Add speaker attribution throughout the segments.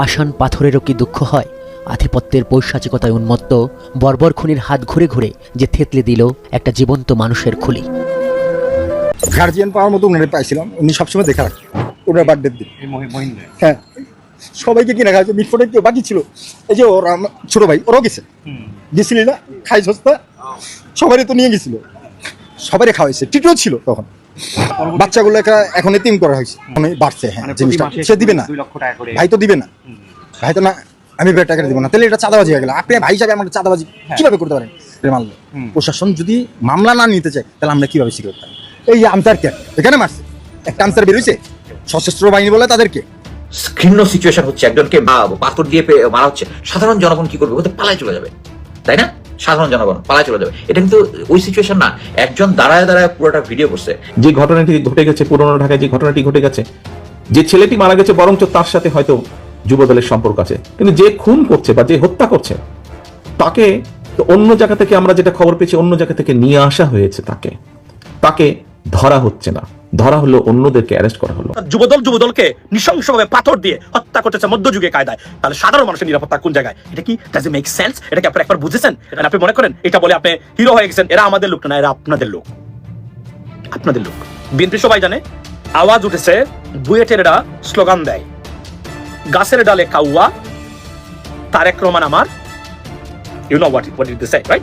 Speaker 1: পাষাণ পাথরেরও কি দুঃখ হয়? আধিপত্যের পৈশাচিকতায় উন্মত্ত বর্বর খুনির হাত ঘুরে ঘুরে যে থেতলে দিল একটা জীবন্ত মানুষের খুলি।
Speaker 2: গার্জিয়ান পাওয়ার মতো উনারে পাইছিলাম। উনি সবসময় দেখা রাখতেন। ওনার বার্থডের দিন। হ্যাঁ। সবাইকে কিনে খাওয়াচ্ছে মিটফোটে কেউ বাকি ছিল। এই যে ওর আমার ছোট ভাই ওরাও গেছে। গেছিলি না? খাই সস্তা সবারই তো নিয়ে গেছিল। সবারই খাওয়াইছে। টিটও ছিল তখন। বাচ্চাগুলো এখন এতিম করা হয়েছে। বাড়ছে হ্যাঁ
Speaker 3: মানে
Speaker 2: জিনিসটা। সে দিবে না।
Speaker 3: দুই লক্ষ টাকা করে।
Speaker 2: ভাই তো দিবে না। ভাই তো না আমি বের টাকা দিব না। তাহলে এটা চাঁদাবাজি হয়ে গেল। আপনি ভাই হিসাবে আমাকে চাঁদাবাজি কীভাবে করতে পারেন? মানলো প্রশাসন যদি মামলা না নিতে চায় তাহলে আমরা কীভাবে স্বীকার করতাম এই আমতার কে এখানে মারছে। একটা আমতার বেরোইছে সশস্ত্র বাহিনী বলে তাদেরকে।
Speaker 4: ঘৃণ্য সিচুয়েশন হচ্ছে। একজনকে পাথর দিয়ে মারা হচ্ছে। সাধারণ জনগণ কি করবে? হতে পালায় চলে যাবে। তাই না? সাধারণ জনগণ পালায় চলে যাবে। এটা কিন্তু ওই সিচুয়েশন না। একজন দাঁড়ায় দাঁড়ায় পুরোটা ভিডিও করছে।
Speaker 5: যে ঘটনাটি ঘটে গেছে, পুরোনো ঢাকায় যে ঘটনাটি ঘটে গেছে, যে ছেলেটি মারা গেছে, বরঞ্চ তার সাথে হয়তো যুবদলের সম্পর্ক আছে। কিন্তু যে খুন করছে বা যে হত্যা করছে, তাকে অন্য জায়গা থেকে আমরা যেটা খবর পেয়েছি, অন্য জায়গা থেকে নিয়ে আসা হয়েছে তাকে। তাকে ধরা হচ্ছে না। ধরা হলো অন্যদেরকে অ্যারেস্ট করা হলো।
Speaker 6: যুবদল যুবদলকে নৃশংসভাবে পাথর দিয়ে হত্যা করতেছে মধ্যযুগে কায়দায়। তাহলে সাধারণ মানুষের নিরাপত্তা কোন জায়গায়? এটা কি? ডাজ মেক সেন্স এটা কি আপনি একবার বুঝেছেন? আর আপনি মনে করেন? এটা বলে আপনি হিরো হয়ে গেছেন। এরা আমাদের লোক না, এরা আপনাদের লোক। আপনাদের লোক। বিএনপি সবাই জানে? আওয়াজ উঠেছে, বুয়েটের এরা স্লোগান দেয়। গাছের ডালে কাউয়া, তারেক রহমান আমার। You know what what it say right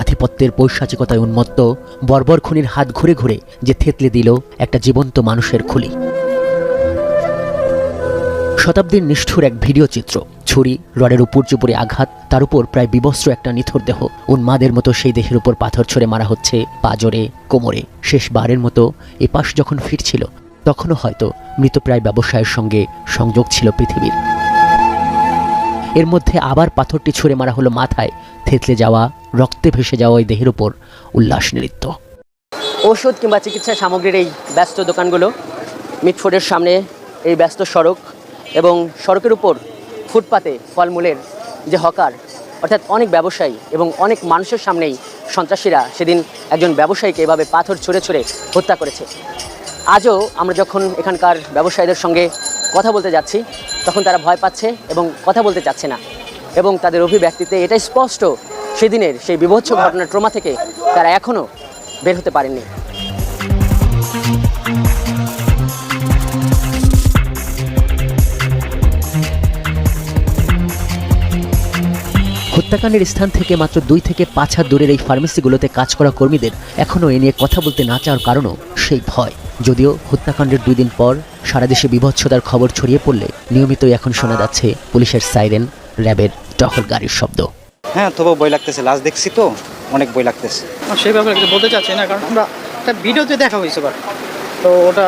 Speaker 1: আধিপত্যের পৈশাচিকতায় উন্মত্ত, বর্বর খুনির হাত ঘুরে ঘুরে যে থেতলে দিল একটা জীবন্ত মানুষের খুলি। শতাব্দীর নিষ্ঠুর এক ভিডিও চিত্র, ছুরি, রডের উপর চুপুরে আঘাত, তার উপর প্রায় বিবস্ত্র একটা নিথর দেহ, উন্মাদের মতো সেই দেহের উপর পাথর ছড়ে মারা হচ্ছে পাজরে, কোমরে। শেষবারের মতো এপাশ যখন ফিরছিল, তখনও হয়তো মৃতপ্রায় ব্যবসায়ের সঙ্গে সংযোগ ছিল পৃথিবীর। এর মধ্যে আবার পাথরটি ছুঁড়ে মারা হলো মাথায়, থেতলে যাওয়া রক্তে ভেসে যাওয়া ওই দেহের উপর উল্লাস নৃত্য
Speaker 7: ওষুধ কিংবা চিকিৎসা সামগ্রীর এই ব্যস্ত দোকানগুলো, মিটফোর্ডের সামনে এই ব্যস্ত সড়ক এবং সড়কের উপর ফুটপাতে ফলমূলের যে হকার, অর্থাৎ অনেক ব্যবসায়ী এবং অনেক মানুষের সামনেই সন্ত্রাসীরা সেদিন একজন ব্যবসায়ীকে এভাবে পাথর ছুঁড়ে ছুঁড়ে হত্যা করেছে। আজও আমরা যখন এখানকার ব্যবসায়ীদের সঙ্গে কথা বলতে যাচ্ছি, তখন তারা ভয় পাচ্ছে এবং কথা বলতে চাচ্ছে না এবং তাদের অভিব্যক্তিতে এটাই স্পষ্ট সেদিনের সেই বিভৎস ঘটনার ট্রমা থেকে তারা এখনও বের হতে পারেননি।
Speaker 1: হত্যাকাণ্ডের স্থান থেকে মাত্র দুই থেকে পাঁচ হাত দূরের এই ফার্মেসিগুলোতে কাজ করা কর্মীদের এখনও এ নিয়ে কথা বলতে না চাওয়ার কারণও সেই ভয়। যদিও হত্যাকাণ্ডের দুই দিন পর সারা দেশে বিভৎসতার খবর ছড়িয়ে পড়লে নিয়মিতই এখন শোনা যাচ্ছে পুলিশের সাইরেন, র্যাবের টহল গাড়ির শব্দ।
Speaker 3: হ্যাঁ তবু বই লাগতেছে। লাস্ট দেখছি তো, অনেক বই লাগতেছে।
Speaker 8: সেই ব্যাপারে বলতে চাচ্ছি না, কারণ আমরা একটা ভিডিওতে দেখা হয়েছে তো ওটা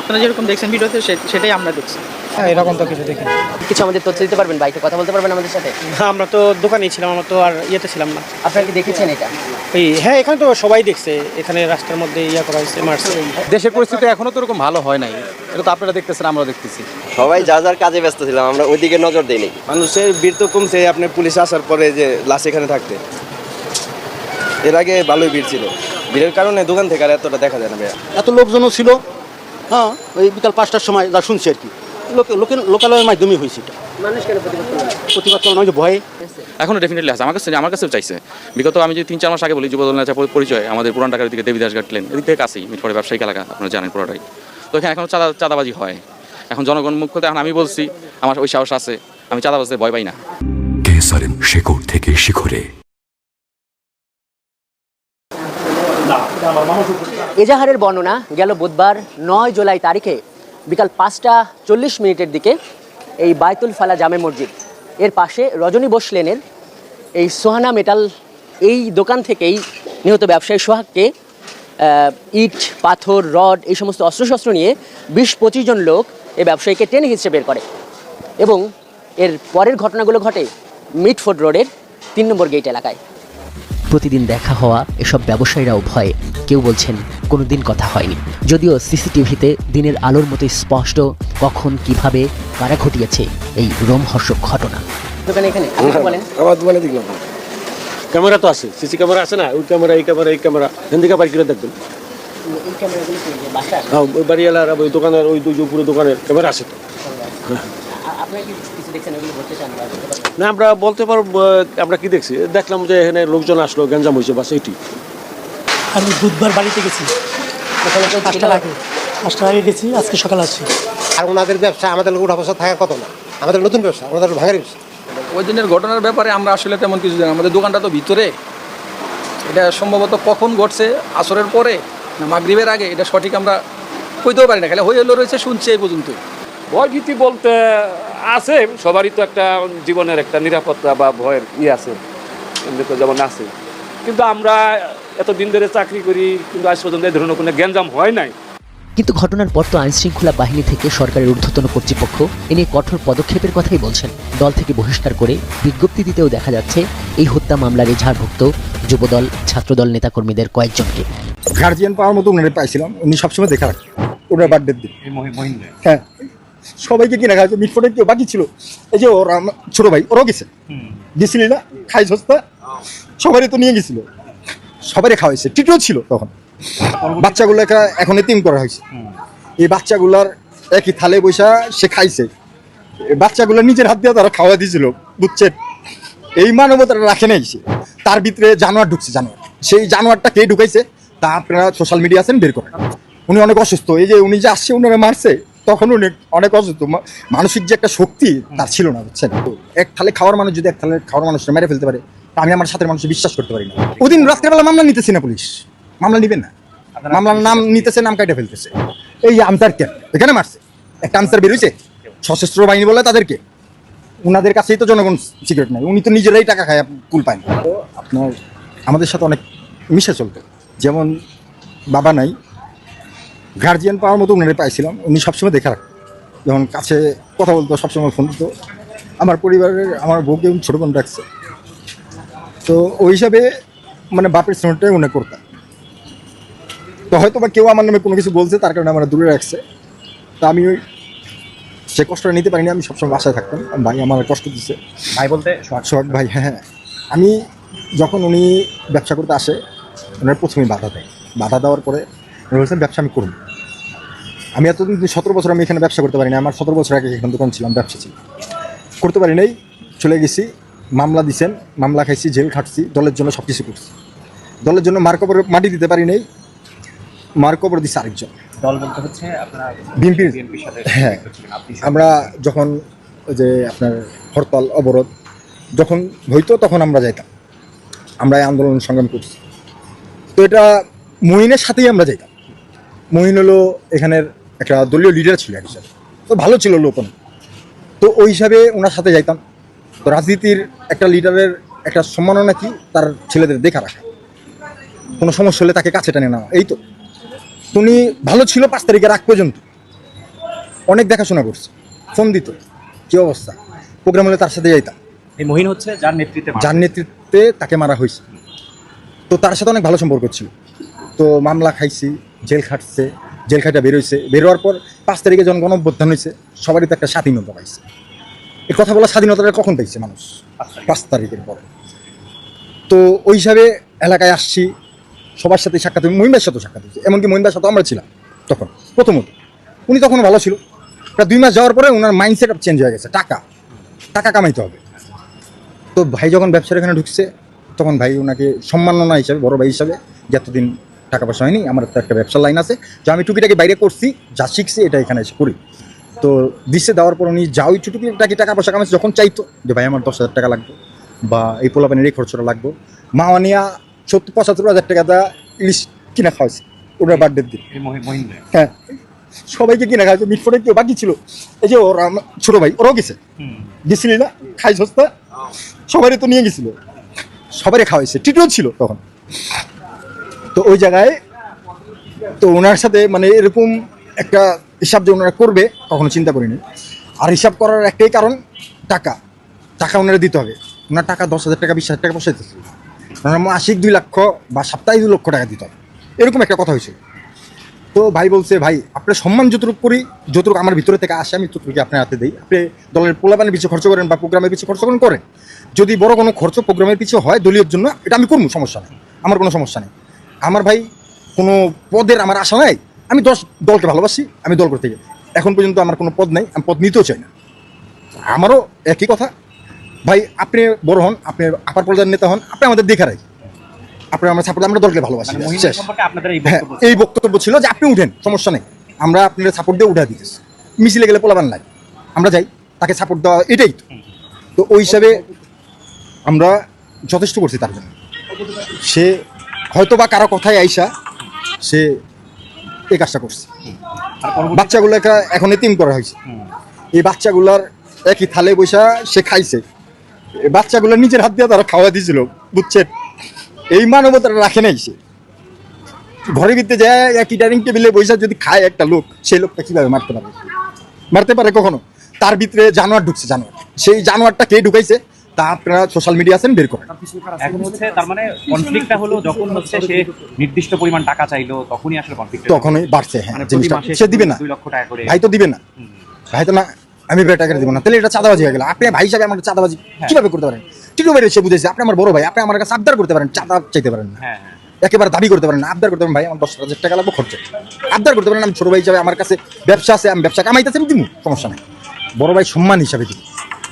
Speaker 8: আপনারা যেরকম দেখছেন ভিডিওতে সেটাই আমরা দেখছি।
Speaker 9: হ্যাঁ এরকম তো কিছু দেখি
Speaker 7: কিছু আমাদের তথ্য দিতে পারবেন? বাইকে কথা বলতে পারবেন আমাদের সাথে?
Speaker 9: হ্যাঁ আমরা তো দোকানেই ছিলাম আমরা তো আর ইয়েতে ছিলাম না।
Speaker 7: আপনারা কি দেখেছেন এটা?
Speaker 9: ওই হ্যাঁ এখানে তো সবাই দেখছে। এখানে রাস্তার মধ্যে ইয়া করা হয়েছে মারছে।
Speaker 10: দেশের পরিস্থিতি এখনও তো ওরকম ভালো হয় নাই।
Speaker 9: এটা তো আপনারা দেখতেছেন আমরা দেখতেছি।
Speaker 10: সবাই যা যার কাজে ব্যস্ত ছিলাম আমরা ওইদিকে নজর দিইনি। মানুষের ভিড় তো কমছে আপনি পুলিশ আসার পরে যে লাশ এখানে থাকতে। এর আগে ভালোই ভিড় ছিল। ভিড়ের কারণে দোকান থেকে আর এতটা দেখা যায় না ভাইয়া।
Speaker 9: এত লোকজনও ছিল? হ্যাঁ ওই বিকাল পাঁচটার সময় যা শুনছি আর কি। লোকে লোকে লোকালয়ের মাধ্যমে হয়েছে এটা।
Speaker 7: মানুষ কেন প্রতিবাদ
Speaker 9: করানো যে ভয়ে।
Speaker 11: এখনও ডেফিনেটলি আছে আমার কাছে আমার কাছেও চাইছে। বিগত আমি যদি তিন চার মাস আগে বলি যুবদল নেতা পরিচয় আমাদের পুরান ঢাকার দিকে দেবীদাস ঘাট লেন এদিক থেকে কাছেই মিটপড়ে ব্যবসায়িক এলাকা আপনারা জানেন পুরোটাই। তো এখানে এখন চাঁদা চাঁদাবাজি হয়। এখন জনগণ মুখ খুলতে এখন আমি বলছি আমার ওই সাহস আছে আমি চাঁদাবাজতে ভয় পাই না।
Speaker 12: কেসারেন শেকড় থেকে শিখরে।
Speaker 7: এজাহারের বর্ণনা গেল বুধবার নয় জুলাই তারিখে বিকাল পাঁচটা চল্লিশ মিনিটের দিকে এই বায়তুল ফালা জামে মসজিদ। এর পাশে রজনী বোস লেনের এই সোহানা মেটাল এই দোকান থেকেই নিহত ব্যবসায়ী সোহাগকে ইট, পাথর, রড এই সমস্ত অস্ত্রশস্ত্র নিয়ে বিশ পঁচিশ জন লোক এই ব্যবসায়ীকে টেনে হিঁচড়ে বের করে এবং এর পরের ঘটনাগুলো ঘটে মিটফোর্ড রোডের তিন নম্বর গেট এলাকায়।
Speaker 1: প্রতিদিন দেখা হওয়া এসব ব্যবসায়ীরাও ভয়ে। কেউ বলছেন কোনোদিন কথা হয়নি। যদিও সিসিটিভিতে দিনের আলোর মতো স্পষ্ট কখন কীভাবে কারা ঘটিয়েছে এই রোমহর্ষক ঘটনা।
Speaker 7: দোকানে এখানে
Speaker 10: আমার দোকানে দেখলাম
Speaker 9: ক্যামেরা তো আছে সিসি ক্যামেরা আছে না? ওই ক্যামেরা এই ক্যামেরা এই ক্যামেরা। থেকে বাড়ি করে দেখবেন। হ্যাঁ ওই বাড়িওয়ালার ওই দোকানের ওই দুই উপরে দোকানের ক্যামেরা আছে তো।
Speaker 7: আ-
Speaker 9: না আমরা বলতে পারব আমরা কি দেখছি? দেখলাম যে এখানে লোকজন আসলো গ্যাঞ্জাম হয়েছে বাস এটি
Speaker 8: আমি বুধবার বাড়িতে গেছি।
Speaker 7: ছিল?
Speaker 8: আগে। গেছি আজকে সকালে আসছি।
Speaker 9: আর ওনাদের ব্যবসা আমাদের উঠা বসা থাকা কত না? আমাদের নতুন ব্যবসা আমাদের ভাঙের ব্যবসা
Speaker 11: ওই দিনের ঘটনার ব্যাপারে আমরা আসলে তেমন কিছু জানি আমাদের দোকানটা তো ভিতরে। এটা সম্ভবত কখন ঘটছে আসরের পরে না মাগরিবের আগে এটা সঠিক আমরা কইতেও পারি না। খালি হয়ে হলো রয়েছে শুনছি এই পর্যন্ত
Speaker 6: ভয়ভীতি বলতে আছে সবারই তো একটা জীবনের একটা নিরাপত্তা বা ভয়ের ই আছে এমনি তো যেমন আছে। কিন্তু আমরা এত দিন ধরে চাকরি করি কিন্তু আজ পর্যন্ত এই ধরনের কোনো গ্যাঞ্জাম হয় নাই।
Speaker 1: কিন্তু ঘটনার পর তো আইনশৃঙ্খলা বাহিনী থেকে সরকারের ঊর্ধ্বতন কর্তৃপক্ষ এ নিয়ে কঠোর পদক্ষেপের কথাই বলছেন। দল থেকে বহিষ্কার করে বিজ্ঞপ্তি দিতেও দেখা যাচ্ছে এই হত্যা মামলার এজাহারভুক্ত যুবদল ছাত্রদল নেতাকর্মীদের কয়েকজনকে।
Speaker 2: গার্জিয়ান পাওয়ার মতো উনারে পাইছিলাম উনি সবসময় দেখা রাখতেন ওনার বার্থডের দিন হ্যাঁ। সবাইকে কিনে খাওয়াচ্ছে মিটফোটে কেউ বাকি ছিল। এই যে ওর ছোট ভাই ওরাও গেছে। গেছিলি না? খাই সস্তা সবারই তো নিয়ে গেছিল। সবারই খাওয়াইছে। টিটও ছিল তখন। বাচ্চাগুলো এখন এতিম করা হয়েছে। এই বাচ্চাগুলার একই থালে বৈশা সে খাইছে। বাচ্চাগুলো নিজের হাত দিয়ে তারা খাওয়া দিয়েছিল বুঝছেন? এই মানবতাটা রাখে নাই সে। তার ভিতরে জানোয়ার ঢুকছে জানোয়ার। সেই জানোয়ারটা কে ঢুকাইছে? তা আপনারা সোশ্যাল মিডিয়া আছেন বের করেন। উনি অনেক অসুস্থ। এই যে উনি যে আসছে উনারা মারছে তখন অনেক অসুস্থ মা- মানসিক যে একটা শক্তি, তার ছিল না, বুঝছেন? এক থালে খাওয়ার মানুষ যদি এক থালে খাওয়ার মানুষটা মেরে ফেলতে পারে আমি আমার সাথে মানুষের বিশ্বাস করতে পারি না। ওদিন রাত্রেবেলা মামলা নিতেছি না পুলিশ। মামলা নিবেন না। মামলার নাম নিতেছে, নাম কাটে ফেলতেছে। এই আনসার কেন এখানে মারছে। একটা আনসার বেরোইছে সশস্ত্র বাহিনী বলে তাদেরকে। ওনাদের কাছেই তো জনগণ সিগারেট নাই। উনি তো নিজেরাই টাকা খায়, কুল পায় না। আপনার, আমাদের সাথে অনেক মিশে চলতো। যেমন বাবা নাই গার্জিয়ান পাওয়ার মতো উনারে পাইছিলাম। উনি সবসময় দেখা রাখতেন। যখন কাছে কথা বলতো সবসময় ফোন দিত। আমার পরিবারের আমার বউকে ছোটো বোন রাখছে তো ওই হিসাবে মানে বাপের স্নেহটাই উনি করতাম তো হয়তো বা কেউ আমার নামে কোনো কিছু বলছে তার কারণে আমার দূরে রাখছে। তা আমি ওই সে কষ্টটা নিতে পারিনি আমি সবসময় বাসায় থাকতাম। ভাই আমার কষ্ট দিচ্ছে
Speaker 3: ভাই বলতে
Speaker 2: সোহাগ। ভাই হ্যাঁ হ্যাঁ। আমি যখন উনি ব্যবসা করতে আসে ওনার প্রথমেই বাধা দেয়। বাধা দেওয়ার পরে উনি বলছেন ব্যবসা আমি করব আমি এতদিন সতেরো বছর আমি এখানে ব্যবসা করতে পারিনি আমার সতেরো বছর আগে এখানে দোকান ছিলাম ব্যবসা ছিল। করতে পারি নাই চলে গেছি মামলা দিছেন মামলা খাইছি জেল খাটছি দলের জন্য সব কিছু করছি। দলের জন্য মার কবর মাটি দিতে পারি নাই মার কবর দিছে আরেকজন।
Speaker 3: দল বলতে হচ্ছে
Speaker 2: বিএনপির হ্যাঁ আমরা যখন ওই যে আপনার হরতাল অবরোধ যখন হইতো তখন আমরা যাইতাম। আমরা এই আন্দোলন সংগ্রাম করছি। তো এটা মহিনের সাথেই আমরা যাইতাম। মহিন হলো এখানের একটা দলীয় লিডার ছিল এক হিসাবে তো ভালো ছিল লোক অনেক। তো ওই হিসাবে ওনার সাথে যাইতাম। তো রাজনীতির একটা লিডারের একটা সম্মাননা কি? তার ছেলেদের দেখা রাখা কোনো সমস্যা হলে তাকে কাছে টানে নেওয়া। এই তো। তো উনি ভালো ছিল পাঁচ তারিখের আগ পর্যন্ত। অনেক দেখাশোনা করছে। ফোন দিত কি অবস্থা? প্রোগ্রাম হলে তার সাথে যাইতাম।
Speaker 3: এই মহিন হচ্ছে যার নেতৃত্বে
Speaker 2: যার নেতৃত্বে তাকে মারা হয়েছে। তো তার সাথে অনেক ভালো সম্পর্ক ছিল। তো মামলা খাইছি জেল খাটছে। জেল খাটা বেরোইছে বেরোয়ার পর পাঁচ তারিখে যখন গণঅভ্যুত্থান হয়েছে সবারই তো একটা স্বাধীনতা পাইছে। এই কথা বলা স্বাধীনতাটা কখন পাইছে মানুষ? পাঁচ তারিখের পর। তো ওই হিসাবে এলাকায় আসছি, সবার সাথে সাক্ষাৎ মহিমার সাথেও সাক্ষাৎ হয়েছে। এমনকি মহিমার সাথে আমরা ছিলাম তখন। প্রথমত, উনি তখন ভালো ছিল। প্রায় দুই মাস যাওয়ার পরে ওনার মাইন্ডসেট চেঞ্জ হয়ে গেছে, টাকা। টাকা কামাইতে হবে। তো ভাই যখন ব্যবসার এখানে ঢুকছে, তখন ভাই ওনাকে সম্মাননা হিসাবে, বড় ভাই হিসাবে যে এতদিন টাকা পয়সা হয়নি আমার তো একটা ব্যবসার লাইন আছে। যে আমি টুকিটাকি বাইরে করছি যা শিখছি এটা এখানে এসে করি। তো দিচ্ছে দেওয়ার পর উনি যা ওই টুকিটাকি টাকা পয়সা কামাইছে যখন চাইতো যে ভাই আমার দশ হাজার টাকা লাগবে বা এই পোলাপানের এই খরচটা লাগবে। মা নিয়া সত্তর পঁচাত্তর হাজার টাকা দা ইলিশ কিনা খাওয়াইছে ওনার বার্থডের দিন। হ্যাঁ। সবাইকে কিনা খাওয়াইছে মিটফোটে কেউ বাকি ছিল। এই যে ওর ছোট ভাই ওরাও গেছে। গেছিলি না? খাই সস্তা? সবারই তো নিয়ে গেছিল। সবারই খাওয়াইছে টিটিও ছিল তখন। তো ওই জায়গায় তো ওনার সাথে মানে এরকম একটা হিসাব যে ওনারা করবে, কখনো চিন্তা করিনি। আর হিসাব করার একটাই কারণ, টাকা। টাকা ওনারা দিতে হবে। ওনার টাকা দশ হাজার টাকা, বিশ হাজার টাকা বসাইতেছিল ওনার মাসিক দুই লক্ষ বা সাপ্তাহিক দুই লক্ষ টাকা দিতে হবে। এরকম একটা কথা হয়েছিল তো ভাই বলছে, ভাই আপনার সম্মান যতটুকু করি, যতটুকু আমার ভিতরে থেকে আসে, আমি ততটুকু আপনার হাতে দিই। আপনি দলের পোলাপানের পিছু খরচ করেন বা প্রোগ্রামের পিছু খরচ করেন করেন। যদি বড় কোনো খরচ প্রোগ্রামের পিছু হয় দলীয় জন্য, এটা আমি করব, সমস্যা নেই। আমার কোনো সমস্যা নেই। আমার ভাই কোনো পদের আমার আশা নাই। আমি দশ দলকে ভালোবাসি আমি দল করতে গিয়ে এখন পর্যন্ত আমার কোনো পদ নেই আমি পদ নিতেও চাই না। আমারও একই কথা। ভাই আপনি বড় হন আপনি আপার পর্যায়ের নেতা হন আপনি আমাদের দেখা রাখি আপনি আমরা সাপোর্ট আমরা দলকে ভালোবাসি শেষ। হ্যাঁ এই বক্তব্য ছিল যে আপনি উঠেন সমস্যা নেই। আমরা আপনার সাপোর্ট দিয়ে উঠে দিতেছি। মিছিলে গেলে পোলাবান নাই। আমরা যাই তাকে সাপোর্ট দেওয়া এটাই তো। তো ওই হিসাবে আমরা যথেষ্ট করছি তার জন্য। সে হয়তো বা কারও কথায় আইসা সে এই কাজটা করছে। বাচ্চাগুলো একটা এখন এতিম করা হয়েছে। এই বাচ্চাগুলার একই থালে বৈশা সে খাইছে। বাচ্চাগুলো নিজের হাত দিয়ে তারা খাওয়া দিয়েছিল বুঝছেন এই মানবতাটা রাখে নাই সে। ঘরের ভিতরে যায়, একই ডাইনিং টেবিলে বৈশা যদি খায় একটা লোক, সেই লোকটা কীভাবে মারতে পারে? মারতে পারে কখনো? তার ভিতরে জানোয়ার ঢুকছে, জানোয়ার। সেই জানোয়ারটা কে ঢুকাইছে? তা আপনারা সোশ্যাল মিডিয়া আছেন বের করেন।
Speaker 13: এখন হচ্ছে তার মানে কনফ্লিক্টটা হলো যখন হচ্ছে সে নির্দিষ্ট পরিমাণ টাকা চাইলো তখনই আসলে কনফ্লিক্ট
Speaker 2: তখনই বাড়ছে হ্যাঁ
Speaker 13: মানে
Speaker 2: জিনিসটা। সে দিবে না।
Speaker 13: লক্ষ টাকা করে।
Speaker 2: ভাই তো দিবে না। ভাই তো না আমি বেটা টাকা দিব না। তাহলে এটা চাঁদাবাজি হয়ে গেল। আপনি ভাই হিসাবে আমাকে চাঁদাবাজি
Speaker 13: হ্যাঁ।
Speaker 2: কীভাবে করতে পারেন? টিটু সে বুঝেছে আপনি আমার বড় ভাই আপনি আমার কাছে আবদার করতে পারেন চাঁদা চাইতে পারেন না।
Speaker 13: হ্যাঁ হ্যাঁ।
Speaker 2: একেবারে দাবি করতে পারেন না আবদার করতে পারেন ভাই আমার দশ হাজার টাকা লাগবে খরচ আবদার করতে পারেন আমি ছোট ভাই হিসাবে আমার কাছে ব্যবসা আছে আমি ব্যবসা কামাইতেছি আমি দিব সমস্যা নাই। বড় ভাই সম্মান হিসাবে দিব।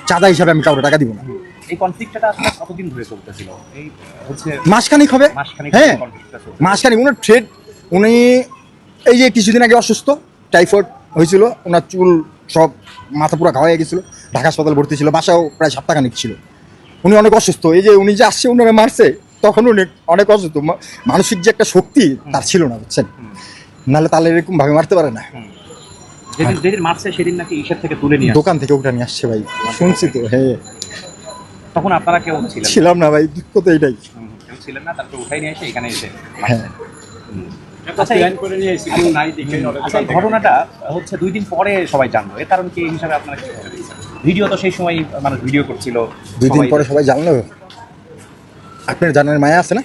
Speaker 2: চাঁদা হিসাবে আমি কাউকে টাকা দিব না।
Speaker 13: এই কনফ্লিক্টটা আসলে কতদিন ধরে চলতেছিল? এই হচ্ছে
Speaker 2: মাসখানিক হবে। হ্যাঁ। মাসখানিক। উনার ট্রেড উনি এই যে কিছুদিন আগে অসুস্থ টাইফয়েড হয়েছিল ওনার চুল সব মাথা পুরো হয়ে গেছিল ঢাকা হাসপাতাল ভর্তি ছিল বাসাও প্রায় সপ্তাহখানিক ছিল। উনি অনেক অসুস্থ। এই যে উনি যে আসছে উনারে মারছে তখন উনি অনেক অসুস্থ। মানসিক যে একটা শক্তি তার ছিল না বুঝছেন? নাহলে তাহলে এরকম ভাবে মারতে পারে না।
Speaker 13: যেদিন যেদিন মারছে সেদিন নাকি ইসের থেকে তুলে নিয়ে
Speaker 2: দোকান থেকে ওটা নিয়ে আসছে ভাই। শুনছি তো হ্যাঁ।
Speaker 13: তখন আপনারা কেউ ছিলেন
Speaker 2: ছিলাম না ভাই দুঃখ তো এটাই
Speaker 13: কেউ ছিলেন না তারপরে উঠাই নিয়ে এসে এখানে এসে
Speaker 2: হ্যাঁ।
Speaker 13: আচ্ছা আচ্ছা, ঘটনাটা হচ্ছে দুই দিন পরে সবাই জানলো। এর কারণ কি এই হিসাবে আপনারা ভিডিও তো সেই সময় মানুষ ভিডিও করছিল
Speaker 2: দুই দিন পরে সবাই জানলো? আপনার জানার মায়া আছে না।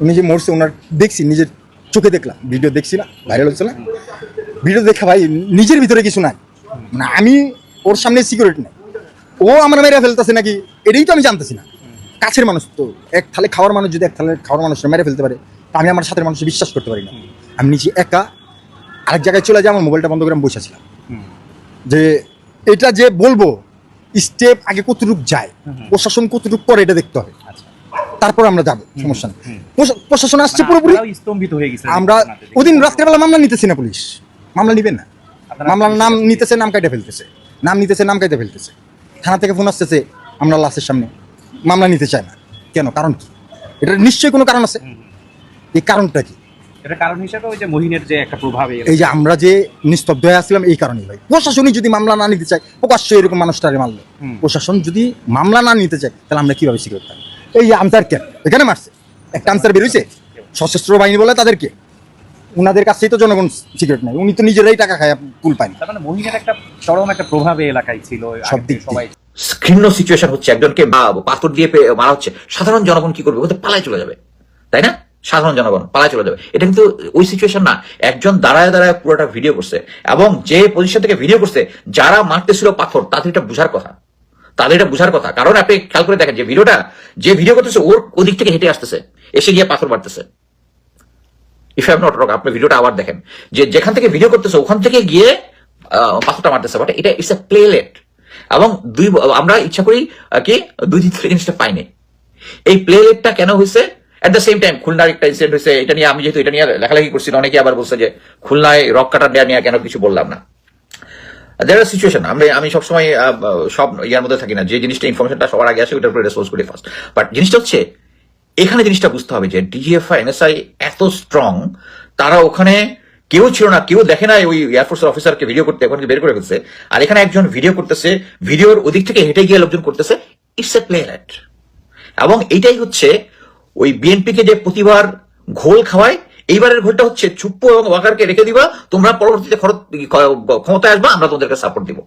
Speaker 2: উনি যে মরছে ওনার দেখছি নিজের চোখে দেখলাম ভিডিও দেখছি না ভাইরাল হচ্ছে না। ভিডিও দেখা ভাই নিজের ভিতরে কিছু নাই। মানে আমি ওর সামনে সিকিউরিটি নাই। ও আমার মেরে ফেলতেছে নাকি? এটাই তো আমি জানতেছি না। কাছের মানুষ তো। এক থালে খাওয়ার মানুষ যদি এক থালে খাওয়ার মানুষ মেরে ফেলতে পারে তা আমি আমার সাথে মানুষের বিশ্বাস করতে পারি না। আমি নিজে একা আরেক জায়গায় চলে যাই আমার মোবাইলটা বন্ধ করে আমি বসেছিলাম যে এটা যে বলব স্টেপ আগে কতটুক যায় প্রশাসন কতটুক করে এটা দেখতে হবে। তারপর আমরা যাব সমস্যা নেই। প্রশাসন আসছে পুরোপুরি।
Speaker 13: স্তম্ভিত হয়ে গেছে।
Speaker 2: আমরা ওদিন রাত্রেবেলা মামলা নিতেছি না পুলিশ। মামলা নিবেন না। মামলার নাম নিতেছে নাম কাইটে ফেলতেছে। নাম নিতেছে নাম কাইটে ফেলতেছে। থানা থেকে ফোন আসতেছে আমরা লাশের সামনে। মামলা নিতে চাই না। কেন? কারণ কি? এটা নিশ্চয়ই কোনো কারণ আছে। এই কারণটা কি?
Speaker 13: এটা কারণ হিসেবে ওই যে মহিনের যে একটা প্রভাব এই-
Speaker 2: যে আমরা যে নিস্তব্ধ হয়ে আসলাম এই কারণেই ভাই। প্রশাসনই যদি মামলা না নিতে চায় প্রকাশ্য এরকম মানুষটারে মারলো।
Speaker 13: হুম।
Speaker 2: প্রশাসন যদি মামলা না নিতে চায় তাহলে আমরা কীভাবে সিকিউর থাকব এই এখানে মারছে। একটা বেরোইছে সশস্ত্র বাহিনী বলে তাদেরকে। উনাদের কাছেই তো জনগণ সিকিউরিটি নাই। উনি তো নিজেরাই টাকা খায় কুল পায় না।
Speaker 13: তার মানে মহিনের একটা চরম একটা প্রভাব এই এলাকায় ছিল
Speaker 2: সব দিক
Speaker 13: সবাই।
Speaker 4: ঘৃণ্য সিচুয়েশন হচ্ছে একজনকে বা পাথর দিয়ে মারা হচ্ছে। সাধারণ জনগণ কি করবে? হতে পালায় চলে যাবে। তাই না? সাধারণ জনগণ পালায় চলে যাবে। এটা কিন্তু ওই সিচুয়েশন না। একজন দাঁড়ায় দাঁড়ায় পুরোটা ভিডিও করছে। এবং যে পজিশন থেকে ভিডিও করছে যারা মারতেছিল পাথর তাদের এটা বুঝার কথা। তাদের এটা বুঝার কথা। কারণ আপনি খেয়াল করে দেখেন যে ভিডিওটা যে ভিডিও করতেছে ওর ওদিক থেকে হেঁটে আসতেছে। এসে গিয়ে পাথর মারতেছে। ইফ হ্যাভ নট রক আপনি ভিডিওটা আবার দেখেন। যে যেখান থেকে ভিডিও করতেছে, ওখান থেকে গিয়ে পাথরটা মারতেছে। বাট এটা ইটস এ প্লেলেট এবং দুই, আমরা ইচ্ছা করি কি, দুই দিন থেকে জিনিসটা পাইনি। এই প্লেলেটটা কেন হয়েছে দ্য সেম টাইম খুলনার একটা ইনসিডেন্ট হয়েছে এটা নিয়ে আমি যেহেতু, এটা নিয়ে লেখালেখি করছি অনেকে আবার বলছে যে, খুলনায় রক কাটার নেওয়া নিয়ে কেন কিছু বললাম না। দের সিচুয়েশন আমরা, আমি সবসময় সব ইয়ার মধ্যে থাকি না। যে জিনিসটা ইনফরমেশনটা সবার আগে আসে, ওটার উপরে রেসপন্স করি ফার্স্ট বাট জিনিসটা হচ্ছে এখানে জিনিসটা বুঝতে হবে যে ডিজিএফআই এনএসআই এত স্ট্রং তারা ওখানে কেউ ছিল না, কেউ দেখে না ওই এয়ারফোর্সের অফিসারকে ভিডিও করতে, ওখানে বের করে ফেলছে। আর এখানে একজন ভিডিও করতেছে ভিডিওর ওদিক থেকে হেঁটে গিয়ে লোকজন করতেছে ইটস এ প্লে এবং এইটাই হচ্ছে ওই বিএনপিকে যে প্রতিবার ঘোল খাওয়ায়, এইবারের ঘোলটা হচ্ছে চুপ্পু এবং ওয়াকারকে রেখে দিবা, তোমরা পরবর্তীতে ক্ষমতায় আসবা, আমরা তোমাদেরকে সাপোর্ট দিব।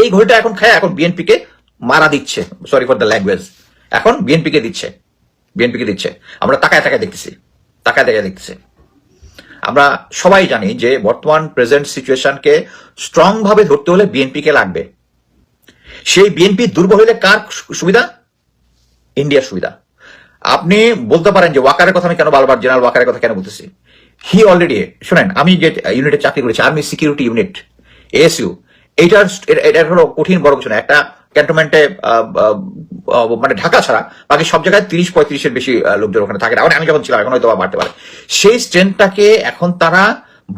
Speaker 4: এই ঘোলটা এখন খায়, এখন বিএনপিকে মারা দিচ্ছে সরি ফর দ্য ল্যাঙ্গুয়েজ এখন বিএনপিকে দিচ্ছে। বিএনপিকে দিচ্ছে। আমরা তাকায় তাকায় দেখতেছি। তাকায় তাকায় দেখতেছি। আমরা সবাই জানি যে বর্তমান প্রেজেন্ট সিচুয়েশনকে স্ট্রং ভাবে ধরতে হলে বিএনপিকে লাগবে। সেই বিএনপি দুর্বল হলে কার সুবিধা? ইন্ডিয়ার সুবিধা। আপনি বলতে পারেন যে ওয়াকারের কথা আমি কেন বারবার জেনারেল ওয়াকারের কথা কেন বলতেছি? হি অলরেডি শুনেন, আমি যে ইউনিটে চাকরি করেছি আর্মি সিকিউরিটি ইউনিট এএসইউ এইটার এটা- এটা হলো কঠিন বড় কিছু না। একটা ক্যান্টনমেন্টে মানে ঢাকা ছাড়া বাকি সব জায়গায় তিরিশ পঁয়ত্রিশের বেশি লোকজন ওখানে থাকে। না আমি যখন ছিলাম, এখন হয়তো বাড়তে পারে। সেই স্ট্রেন্থটাকে এখন তারা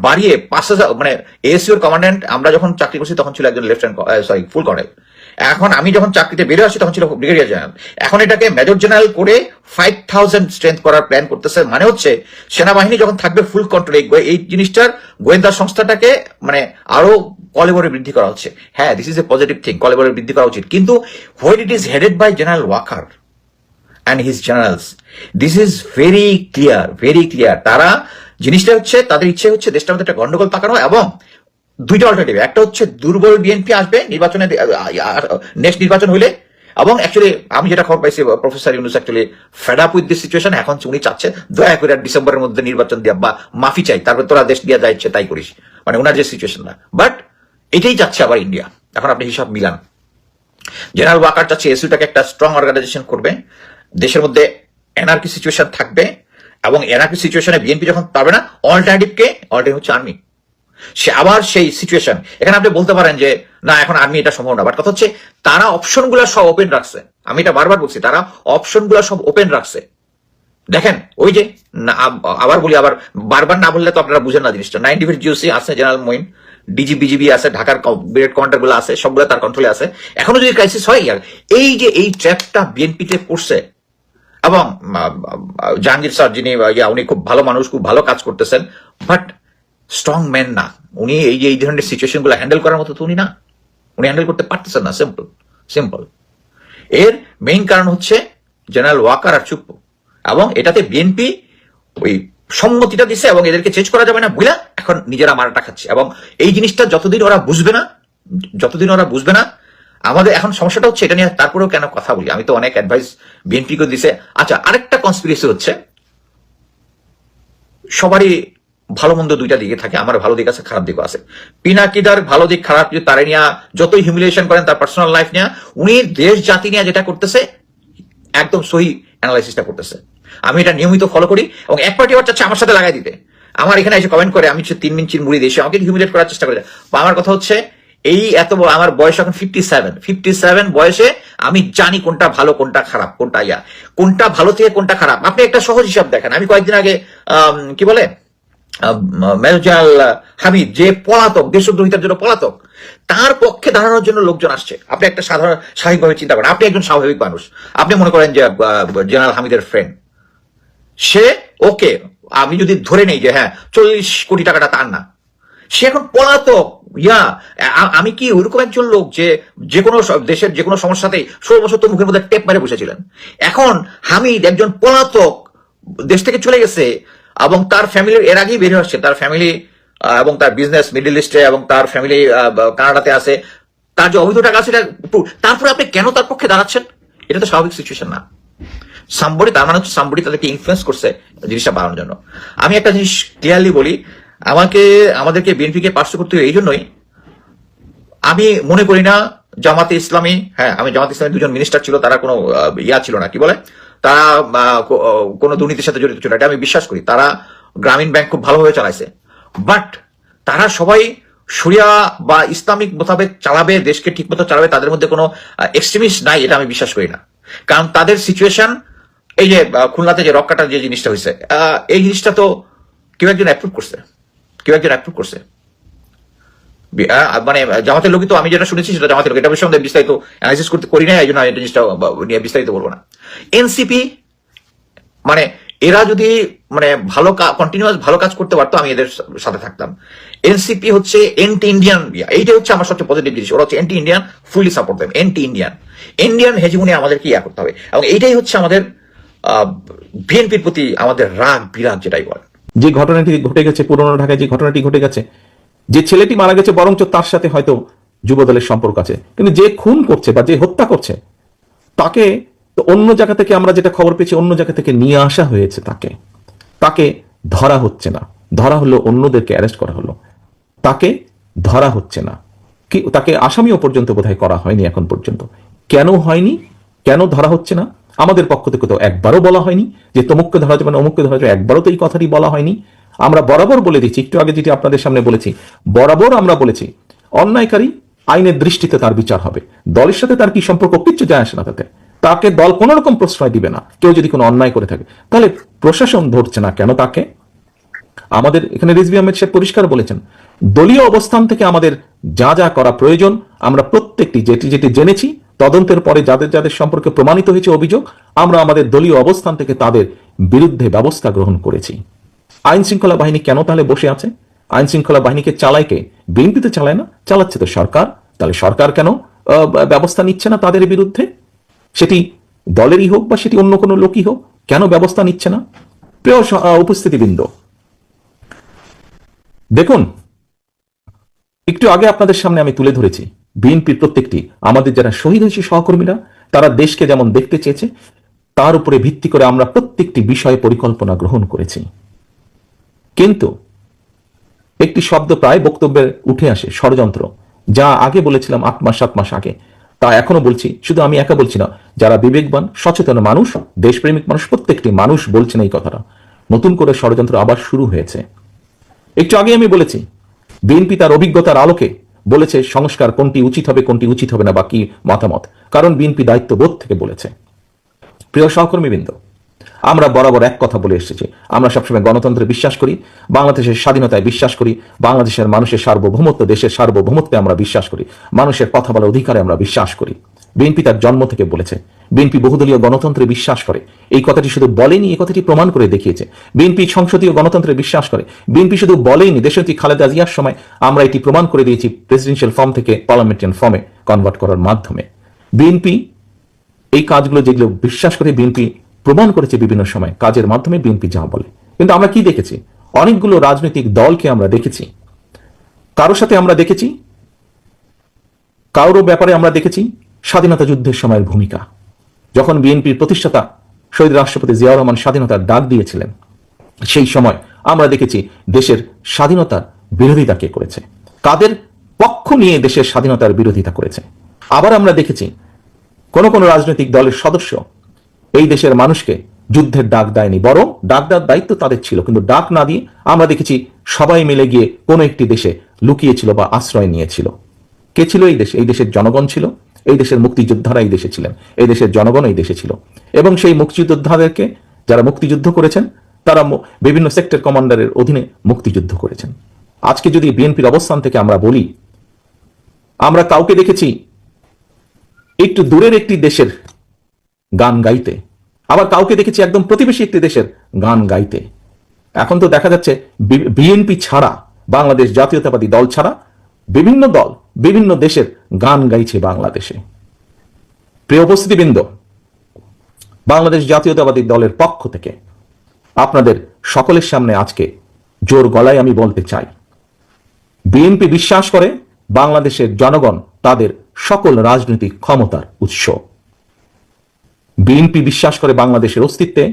Speaker 4: বাড়িয়ে পাঁচ হাজার মানে এসিওর কমান্ডেন্ট আমরা যখন চাকরি করছি তখন ছিল একজন লেফটেন্ট সরি ফুল কর্নেল এখন আমি যখন চাকরিতে বেরো আসি, তখন ছিল ব্রিগেডিয়ার জেনারেল। এখন এটাকে মেজর জেনারেল করে ফাইভ থাউজেন্ড স্ট্রেংথ করার প্ল্যান করতেছে। মানে হচ্ছে, সেনাবাহিনী যখন থাকবে ফুল কন্ট্রোল এই জিনিসটার গোয়েন্দা সংস্থাটাকে মানে আরও কলেবরে বৃদ্ধি করা হচ্ছে। হ্যাঁ this is a positive thing কলেবরে বৃদ্ধি করা উচিত। কিন্তু when it is headed by general Waker and his generals this is very clear very clear তারা, জিনিসটা হচ্ছে, তাদের ইচ্ছে হচ্ছে দেশটার মধ্যে একটা গন্ডগোল পাকানো এবং দুইটা অল্টারনেটিভ একটা হচ্ছে দুর্বল বিএনপি আসবে, নির্বাচনে নেক্সট নির্বাচন হইলে, এবং অ্যাকচুয়ালি আমি যেটা খবর পাইছি professor Yunus actually fed up with this situation এখন উনি চাচ্ছে দয়া করে ডিসেম্বরের মধ্যে নির্বাচন দিয়া বা মাফি চাই, তারপর তোরা দেশ দিয়া যাচ্ছে তাই করিস। মানে ওনার যে সিচুয়েশন না। বাট এটাই চাচ্ছে আবার ইন্ডিয়া এখন আপনি হিসাব মিলান। জেনারেল ওয়াকার চাচ্ছে এসইউটাকে একটা স্ট্রং অর্গানাইজেশন করবে। দেশের মধ্যে এনআরকি সিচুয়েশন থাকবে, এবং এনআরকি সিচুয়েশনে বিএনপি যখন পাবে না অল্টারনেটিভ কে অল্টারনেটিভ হচ্ছে আর্মি সে আবার সেই সিচুয়েশন এখানে আপনি বলতে পারেন যে, না, এখন আর্মি এটা সম্ভব না। বাট কথা হচ্ছে, তারা অপশন সব ওপেন রাখছে। আমি এটা বারবার বলছি, তারা অপশন সব ওপেন রাখছে। দেখেন, ওই যে আবার বলি, আবার বারবার না বললে তো আপনারা বুঝেন না জিনিসটা। নাইন ডিভির জিওসি আছে জেনারেল মইন ডিজি বিজিবি আছে, ঢাকার ব্রিগেড কমান্ডারগুলো আছে, সবগুলো তার কন্ট্রোলে আছে। এখনও যদি ক্রাইসিস হয় আর এই যে, এই ট্র্যাপটা বিএনপিতে পড়ছে, এবং জাহাঙ্গীর স্যার যিনি উনি খুব ভালো মানুষ, খুব ভালো কাজ করতেছেন বাট স্ট্রং ম্যান না। উনি এই যে, এই ধরনের সিচুয়েশনগুলো হ্যান্ডেল করার মতো তো উনি না। উনি হ্যান্ডেল করতে পারতেছেন না সিম্পল সিম্পল এর মেইন কারণ হচ্ছে জেনারেল ওয়াকার আর চুপ্পু। এবং এটাতে বিএনপি ওই সম্মতিটা দিছে এবং এদেরকে চেঞ্জ করা যাবে না বুঝলা এখন নিজেরা মারাটা খাচ্ছে। এবং এই জিনিসটা যতদিন ওরা বুঝবে না, যতদিন ওরা বুঝবে না, আমাদের এখন সমস্যাটা হচ্ছে এটা নিয়ে তারপরেও কেন কথা বলি? আমি তো অনেক অ্যাডভাইস বিএনপিকে দিছে। আচ্ছা আরেকটা কনস্পিরেসি হচ্ছে। সবারই ভালো মন্দ দুইটা দিকে থাকে, আমার ভালো দিক আছে, খারাপ দিকও আছে। পিনাকিদার ভালো দিক, খারাপ যদি তারে নিয়ে যতই হিউমিলেশন করেন তার পার্সোনাল লাইফ নিয়ে, উনি দেশ, জাতি নিয়ে যেটা করতেছে, একদম সহি অ্যানালাইসিসটা করতেছে। আমি এটা নিয়মিত ফলো করি এবং এক পার্টি আবার চাচ্ছে আমার সাথে লাগাই দিতে। আমার এখানে এসে কমেন্ট করে, আমি তিন মিনিট মুড়ি দিয়েছি আমাকে হিউমিলেট করার চেষ্টা করে। আমার কথা হচ্ছে, এই এত আমার বয়স এখন ফিফটি সেভেন ফিফটি সেভেন বয়সে আমি জানি কোনটা ভালো, কোনটা খারাপ, কোনটা ইয়া। কোনটা ভালো থেকে কোনটা খারাপ। আপনি একটা সহজ হিসাব দেখেন। আমি কয়েকদিন আগে কি বলে? হামিদ, যে পলাতক, দেশদ্রোহিতার জন্য পলাতক, তার পক্ষে দাঁড়ানোর জন্য লোকজন আসছে। আপনি একটা সাধারণ, স্বাভাবিকভাবে চিন্তা করেন। আপনি একজন স্বাভাবিক মানুষ। আপনি মনে করেন যে জেনারেল হামিদের ফ্রেন্ড সে, ওকে, আমি যদি ধরে নেই যে হ্যাঁ চল্লিশ কোটি টাকাটা তার না। সে এখন পলাতক, ইয়া আমি কি ওইরকম একজন লোক যে যে কোনো দেশের যে কোনো সমস্যাতেই ষোলো বছর তো মুখের মধ্যে টেপ মেরে বসেছিলেন? এখন হামিদ একজন পলাতক, দেশ থেকে চলে গেছে এবং তার ফ্যামিলির এর আগেই বেরিয়ে আসছে তার ফ্যামিলি এবং তার বিজনেস মিডল ইস্টে এবং তার ফ্যামিলি কানাডাতে আছে। তার যে অবৈধ টাকা আছে তারপরে আপনি কেন তার পক্ষে দাঁড়াচ্ছেন? এটা তো স্বাভাবিক সিচুয়েশন না। সাম্বরি তার মানে হচ্ছে সাম্বরি তাদেরকে ইনফ্লুয়েন্স করছে জিনিসটা বাড়ানোর জন্য। আমি একটা জিনিস ক্লিয়ারলি বলি, আমাকে, আমাদেরকে বিএনপিকে পার্শ্ব করতে হবে এই জন্যই, আমি মনে করি না জামাতে ইসলামী হ্যাঁ আমি জামাতে ইসলামী দুজন মিনিস্টার ছিল, তারা কোনো ইয়া ছিল না, কি বলে? তারা কোনো দুর্নীতির সাথে জড়িত ছিল এটা আমি বিশ্বাস করি। তারা গ্রামীণ ব্যাংক খুব ভালোভাবে চালাইছে। বাট তারা সবাই সুরিয়া বা ইসলামিক মোতাবেক চালাবে, দেশকে ঠিকমতো চালাবে, তাদের মধ্যে কোনো এক্সট্রিমিস্ট নাই, এটা আমি বিশ্বাস করি না। কারণ তাদের সিচুয়েশন এই যে খুলনাতে যে রক্কাটার যে জিনিসটা হয়েছে এই জিনিসটা তো কেউ একজন অ্যাপ্রুভ করছে। কেউ একজন অ্যাপ্রুভ করছে। মানে জামাতের লোকই তো আমি যেটা শুনেছি সেটা জামাতের লোক। এটা বিষয়ে আমাদের বিস্তারিত অ্যানালিসিস করতে করি না এই জন্য এই জিনিসটা নিয়ে বিস্তারিত বলব না। এনসিপি মানে এরা যদি মানে ভালো কন্টিনিউয়াস ভালো কাজ করতে পারতো, আমি এদের সাথে থাকতাম। এনসিপি হচ্ছে এন্টি ইন্ডিয়ান এইটা হচ্ছে আমার সবচেয়ে পজিটিভ জিনিস ওরা হচ্ছে anti Indian fully support them anti Indian Indian hegemony আমাদেরকে ইয়া করতে হবে। এবং এইটাই হচ্ছে আমাদের বিএনপির প্রতি আমাদের রাগ, বিরাগ, যেটাই বলে
Speaker 5: যে ঘটনাটি ঘটে গেছে, পুরনো ঢাকায় যে ঘটনাটি ঘটে গেছে যে ছেলেটি মারা গেছে, বরঞ্চ তার সাথে হয়তো যুবদলের সম্পর্ক আছে। কিন্তু যে খুন করছে বা যে হত্যা করছে, তাকে তো অন্য জায়গা থেকে আমরা যেটা খবর পেয়েছি, অন্য জায়গা থেকে নিয়ে আসা হয়েছে তাকে। তাকে ধরা হচ্ছে না। ধরা হলো, অন্যদেরকে অ্যারেস্ট করা হলো। তাকে ধরা হচ্ছে না। কি, তাকে আসামিও পর্যন্ত বোধহয় করা হয়নি এখন পর্যন্ত। কেন হয়নি? কেন ধরা হচ্ছে না? আমাদের পক্ষ থেকে তো একবারও বলা হয়নি যে তমুককে ধরা যাবে না অমুককে ধরা যাবে একবারও তো এই কথাটি বলা হয়নি। আমরা বরাবর বলে দিচ্ছি, একটু আগে যেটি আপনাদের সামনে বলেছি, বরাবর আমরা বলেছি, অন্যায়কারী আইনের দৃষ্টিতে তার বিচার হবে। দলের সাথে তার কি সম্পর্ক? কিচ্ছু যায় আসে না তাতে। তাকে দল কোন রকম প্রশ্রয় দিবে না। কেউ যদি কোনো অন্যায় করে থাকে। তাহলে প্রশাসন ধরছে না কেন তাকে? আমাদের এখানে রিজভি আহমেদ সাহেব পরিষ্কার বলেছেন, দলীয় অবস্থান থেকে আমাদের যা যা করা প্রয়োজন, আমরা প্রত্যেকটি যেটি যেটি জেনেছি, তদন্তের পরে যাদের যাদের সম্পর্কে প্রমাণিত হয়েছে অভিযোগ, আমরা আমাদের দলীয় অবস্থান থেকে তাদের বিরুদ্ধে ব্যবস্থা গ্রহণ করেছি। আইন শৃঙ্খলা বাহিনী কেন তাহলে বসে আছে? আইন শৃঙ্খলা বাহিনীকে চালায় কে? বিএনপিতে চালায় না? চালাচ্ছে তো সরকার। তাহলে সরকার কেন ব্যবস্থা নিচ্ছে না তাদের বিরুদ্ধে? সেটি দলেরই হোক বা সেটি অন্য কোনো লোকই হোক, কেন ব্যবস্থা নিচ্ছে না? প্রিয় উপস্থিতিবৃন্দ, দেখুন, একটু আগে আপনাদের সামনে আমি তুলে ধরেছি, বিএনপির প্রত্যেকটি, আমাদের যারা শহীদ হয়েছে সহকর্মীরা, তারা দেশকে যেমন দেখতে চেয়েছে, তার উপরে ভিত্তি করে আমরা প্রত্যেকটি বিষয়ে পরিকল্পনা গ্রহণ করেছি। কিন্তু একটি শব্দ প্রায় বক্তব্যে উঠে আসে, ষড়যন্ত্র, যা আগে বলেছিলাম আট মাস, সাত মাস আগে। তা এখনও বলছি, শুধু আমি একা বলছি না, যারা বিবেকবান, সচেতন মানুষ, দেশপ্রেমিক মানুষ, প্রত্যেকটি মানুষ বলছেন এই কথাটা। নতুন করে ষড়যন্ত্র আবার শুরু হয়েছে। একটু আগে আমি বলেছি, বিএনপি তার অভিজ্ঞতার আলোকে বলেছে সংস্কার কোনটি উচিত হবে, কোনটি উচিত হবে না বাকি মতামত। কারণ বিএনপি দায়িত্ববোধ থেকে বলেছে। প্রিয় সহকর্মীবৃন্দ আমরা বরাবর এক কথা বলে এসেছি। আমরা সবসময় গণতন্ত্রে বিশ্বাস করি, বাংলাদেশের স্বাধীনতায় বিশ্বাস করি, বাংলাদেশের মানুষের সার্বভৌমত্ব, দেশের সার্বভৌমত্বে আমরা বিশ্বাস করি, মানুষের কথা বলার অধিকারে আমরা বিশ্বাস করি। বিএনপি তার জন্ম থেকে বলেছে, বিএনপি বহুদলীয় গণতন্ত্রে বিশ্বাস করে। এই কথাটি শুধু বলেনি, এই কথাটি প্রমাণ করে দেখিয়েছে। বিএনপি সংসদীয় গণতন্ত্রে বিশ্বাস করে। বিএনপি শুধু বলেনি দেশনেত্রী খালেদা জিয়ার সময় আমরা এটি প্রমাণ করে দিয়েছি প্রেসিডেন্সিয়াল ফর্ম থেকে পার্লামেন্টারিয়ান ফর্মে কনভার্ট করার মাধ্যমে। বিএনপি এই কাজগুলো যেগুলো বিশ্বাস করে, বিএনপি প্রমাণ করেছে বিভিন্ন সময় কাজের মাধ্যমে বিএনপি যা বলে। কিন্তু আমরা কি দেখেছি? অনেকগুলো রাজনৈতিক দলকে আমরা দেখেছি। কারোর সাথে আমরা দেখেছি? কারোর ব্যাপারে আমরা দেখেছি? স্বাধীনতা যুদ্ধের সময়ের ভূমিকা। যখন বিএনপির প্রতিষ্ঠাতা শহীদ রাষ্ট্রপতি জিয়াউর রহমান স্বাধীনতার ডাক দিয়েছিলেন, সেই সময় আমরা দেখেছি দেশের স্বাধীনতার বিরোধিতা কে করেছে। কাদের পক্ষ নিয়ে দেশের স্বাধীনতার বিরোধিতা করেছে। আবার আমরা দেখেছি কোন কোন রাজনৈতিক দলের সদস্য এই দেশের মানুষকে যুদ্ধের ডাক দেয়নি, বরং ডাক দেওয়ার দায়িত্ব তাদের ছিল। কিন্তু ডাক না দিয়ে আমরা দেখেছি সবাই মিলে গিয়ে কোনো একটি দেশে লুকিয়েছিল বা আশ্রয় নিয়েছিল। কে ছিল এই দেশে? এই দেশের জনগণ ছিল। এই দেশের মুক্তিযোদ্ধারা এই দেশে ছিলেন। এই দেশের জনগণ এই দেশে ছিল। এবং সেই মুক্তিযোদ্ধাদেরকে যারা মুক্তিযুদ্ধ করেছেন, তারা বিভিন্ন সেক্টর কমান্ডারের অধীনে মুক্তিযুদ্ধ করেছেন। আজকে যদি বিএনপির অবস্থান থেকে আমরা বলি, আমরা কাউকে দেখেছি, একটু দূরের একটি দেশের গান গাইতে। আবার কাউকে দেখেছি একদম প্রতিবেশী একটি দেশের গান গাইতে। এখন তো দেখা যাচ্ছে বিএনপি ছাড়া, বাংলাদেশ জাতীয়তাবাদী দল ছাড়া বিভিন্ন দল, বিভিন্ন দেশের গান গাইছে বাংলাদেশে। প্রিয় উপস্থিতিবৃন্দ, বাংলাদেশ জাতীয়তাবাদী দলের পক্ষ থেকে আপনাদের সকলের সামনে আজকে জোর গলায় আমি বলতে চাই। বিএনপি বিশ্বাস করে বাংলাদেশের জনগণ তাদের সকল রাজনৈতিক ক্ষমতার উৎস। বিএনপি বিশ্বাস করে বাংলাদেশের অস্তিত্বে,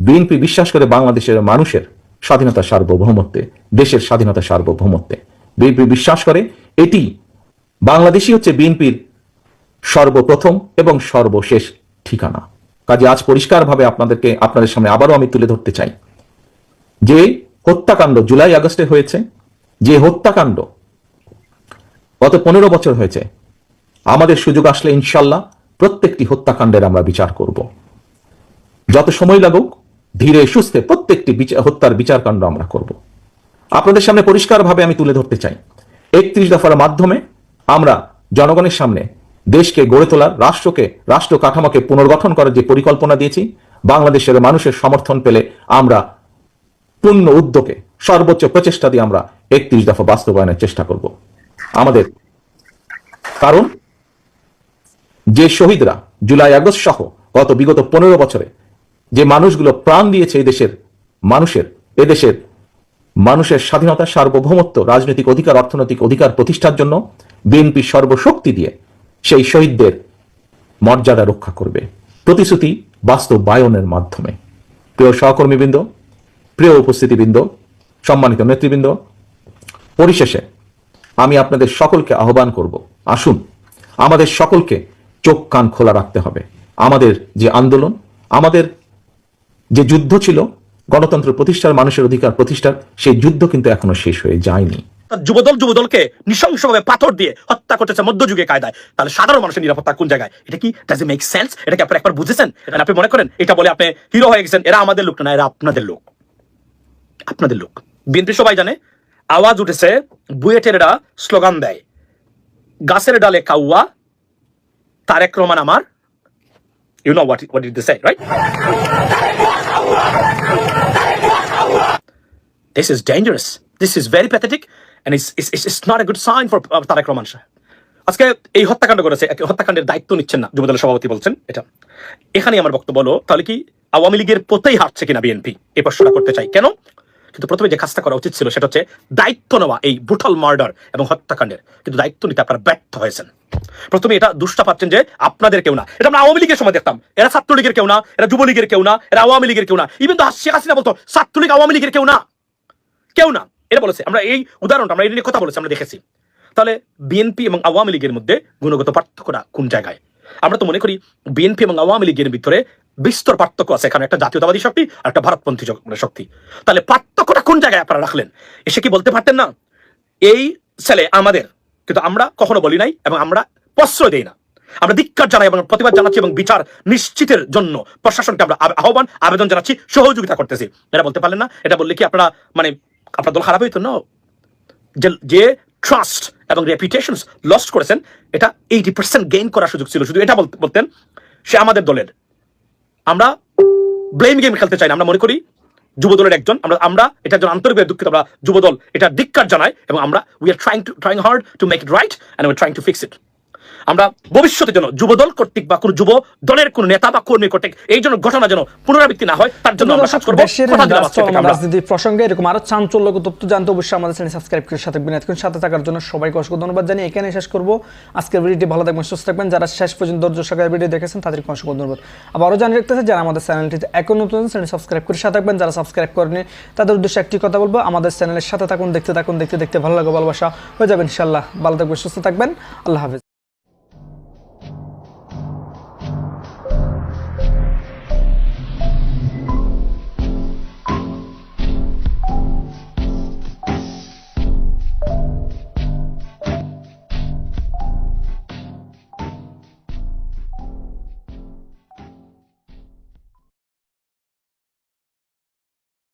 Speaker 5: বিএনপি বিশ্বাস করে বাংলাদেশের মানুষের স্বাধীনতা সার্বভৌমত্বে, দেশের স্বাধীনতা সার্বভৌমত্বে। বিএনপি বিশ্বাস করে এটি বাংলাদেশই হচ্ছে বিএনপির সর্বপ্রথম এবং সর্বশেষ ঠিকানা। কাজে আজ পরিষ্কারভাবে আপনাদেরকে, আপনাদের সামনে আবারও আমি তুলে ধরতে চাই যে হত্যাকাণ্ড জুলাই আগস্টে হয়েছে, যে হত্যাকাণ্ড গত পনেরো বছর হয়েছে, আমাদের সুযোগ আসলে ইনশাল্লাহ প্রত্যেকটি হত্যাকাণ্ডের আমরা বিচার করব। যত সময় লাগুক, ধীরে সুস্থে প্রত্যেকটি হত্যার বিচারকাণ্ড আমরা করব। আপনাদের সামনে পরিষ্কারভাবে আমি তুলে ধরতে চাই। একত্রিশ দফার মাধ্যমে আমরা জনগণের সামনে দেশকে গড়ে তোলার, রাষ্ট্রকে, রাষ্ট্র কাঠামোকে পুনর্গঠন করার যে পরিকল্পনা দিয়েছি, বাংলাদেশের মানুষের সমর্থন পেলে আমরা পূর্ণ উদ্যোগে সর্বোচ্চ প্রচেষ্টা দিয়ে আমরা একত্রিশ দফা বাস্তবায়নের চেষ্টা করব। আমাদের কারণ যে শহীদরা জুলাই আগস্ট সহ গত বিগত পনেরো বছরে যে মানুষগুলো প্রাণ দিয়েছে এই দেশের মানুষের এদেশের মানুষের স্বাধীনতা, সার্বভৌমত্ব, রাজনৈতিক অধিকার, অর্থনৈতিক অধিকার প্রতিষ্ঠার জন্য বিএনপি সর্বশক্তি দিয়ে সেই শহীদদের মর্যাদা রক্ষা করবে। প্রতিশ্রুতি বাস্তবায়নের মাধ্যমে। প্রিয় সহকর্মীবৃন্দ, প্রিয় উপস্থিতিবৃন্দ, সম্মানিত নেতৃবৃন্দ, পরিশেষে আমি আপনাদের সকলকে আহ্বান করব। আসুন, আমাদের সকলকে চোখ কান খোলা রাখতে হবে। আমাদের যে আন্দোলন, আমাদের যে যুদ্ধ ছিল, গণতন্ত্র প্রতিষ্ঠার মানুষের অধিকার প্রতিষ্ঠার, সেই যুদ্ধ কিন্তু এখনও শেষ হয়ে যায়নি।
Speaker 6: যুবদল যুবদলকে নৃশংসভাবে পাথর দিয়ে হত্যা করতেছে মধ্যযুগে কায়দায়। তাহলে সাধারণ মানুষের নিরাপত্তা কোন জায়গায়? এটা কি? ডাজ মেক সেন্স এটা কি আপনি একবার বুঝেছেন? আপনি মনে করেন? এটা বলে আপনি হিরো হয়ে গেছেন। এরা আমাদের লোক না, এরা আপনাদের লোক। আপনাদের লোক। বিএনপি সবাই জানে, আওয়াজ উঠেছে বুয়েটের এরা স্লোগান দেয়। গাছের ডালে কাউয়া তারেক রহমান আমার you know what what it say right This is dangerous. This is very pathetic, and it's, it's, it's, not a good sign for uh, Tarek Rahman Shah. আজকে এই হত্যাকাণ্ড করেছে হত্যাকাণ্ডের দায়িত্ব নিচ্ছেন না যুবদলের সভাপতি বলছেন এটা। এখানেই আমার বক্তব্য হলো তাহলে কি আওয়ামী লীগের পথেই হাঁটছে কিনা বিএনপি? এই প্রশ্নটা করতে চাই। কেন? কিন্তু প্রথমে যে কাজটা করা উচিত ছিল সেটা হচ্ছে দায়িত্ব নেওয়া এই ব্রুটাল মার্ডার এবং হত্যাকাণ্ডের। কিন্তু দায়িত্ব নিতে আপনারা ব্যর্থ হয়েছেন। প্রথমে এটা দুষ্টা পাচ্ছেন যে আপনাদের কেউ না। এটা আমরা আওয়ামী লীগের সময় দেখতাম। এরা ছাত্রলীগের কেউ না, এরা যুবলীগের কেউ না, এরা আওয়ামী লীগের কেউ না। ইভেন তো শেখ হাসিনা বলতো, ছাত্রলীগ আওয়ামী লীগের কেউ না কেউ না। এটা বলেছে। আমরা এই উদাহরণটা, আমরা এই নিয়ে কথা বলেছি, আমরা দেখেছি। তাহলে বিএনপি এবং আওয়ামী লীগের মধ্যে গুণগত পার্থক্যটা কোন জায়গায়? আমরা তো মনে করি বিএনপি এবং আওয়ামী লীগের ভিতরে বিস্তর পার্থক্য আছে এখানে। একটা জাতীয়তাবাদী শক্তি আর একটা ভারতপন্থী মানে শক্তি। তাহলে পার্থক্যটা কোন জায়গায় আপনারা রাখলেন? এসে কি বলতে পারতেন না? এই ছেলে আমাদের কিন্তু আমরা কখনো বলি নাই এবং আমরা প্রশ্রয় দেই না। আমরা ধিক্কার জানাই এবং প্রতিবাদ জানাচ্ছি এবং বিচার নিশ্চিতের জন্য প্রশাসনকে আমরা আহ্বান, আবেদন জানাচ্ছি, সহযোগিতা করতেছি। এটা বলতে পারলেন না, এটা বললে কি আপনারা মানে আপনার দল খারাপ হইতো? না যে ট্রাস্ট এবং রেপুটেশন লস্ট করেছেন, এটা এইটি পার্সেন্ট গেইন করার সুযোগ ছিল। শুধু এটা বলতে- বলতেন, সে আমাদের দলের। আমরা ব্লেম গেম খেলতে চাই না, আমরা মনে করি যুবদলের একজন, আমরা আমরা এটা একজন আন্তরিকভাবে দুঃখিত, আমরা যুবদল এটা ধিক্কার জানাই এবং আমরা we are trying to trying hard to make it right and we trying to fix it আমরা ভবিষ্যতের জন্য যুবদল কর্তৃক বা কোনো যুব দলের কোনো নেতা বা কর্মী কর্তৃক এই জন্য ঘটনা যেন পুনরাবৃত্তি না হয় তার জন্য আমরা কাজ করব।
Speaker 14: রাজনীতি প্রসঙ্গে এরকম আরও চাঞ্চল্যক তথ্য জানতে অবশ্যই আমাদের চ্যানেল সাবস্ক্রাইব করে সাথে এতক্ষণ সাথে থাকার জন্য সবাইকে অসংখ্য ধন্যবাদ জানিয়ে এখানে শেষ করব। আজকের ভিডিওটি ভালো থাকবেন সুস্থ থাকবেন। যারা শেষ পর্যন্ত ধৈর্য সহকারে ভিডিও দেখেছেন তাদেরকে অসংখ্য ধন্যবাদ। আবারও জানিয়ে রাখতেছে যারা আমাদের চ্যানেলটিতে এখন নতুন চ্যানেল সাবস্ক্রাইব করে সাথে থাকবেন। যারা সাবস্ক্রাইব করেনি তাদের উদ্দেশ্যে একটি কথা বলব আমাদের চ্যানেলের সাথে থাকুন দেখতে থাকুন দেখতে দেখতে ভালো লাগে ভালোবাসা হয়ে যাবেন ইনশাল্লাহ ভালো থাকবেন সুস্থ থাকবেন। আল্লাহ হাফিজ।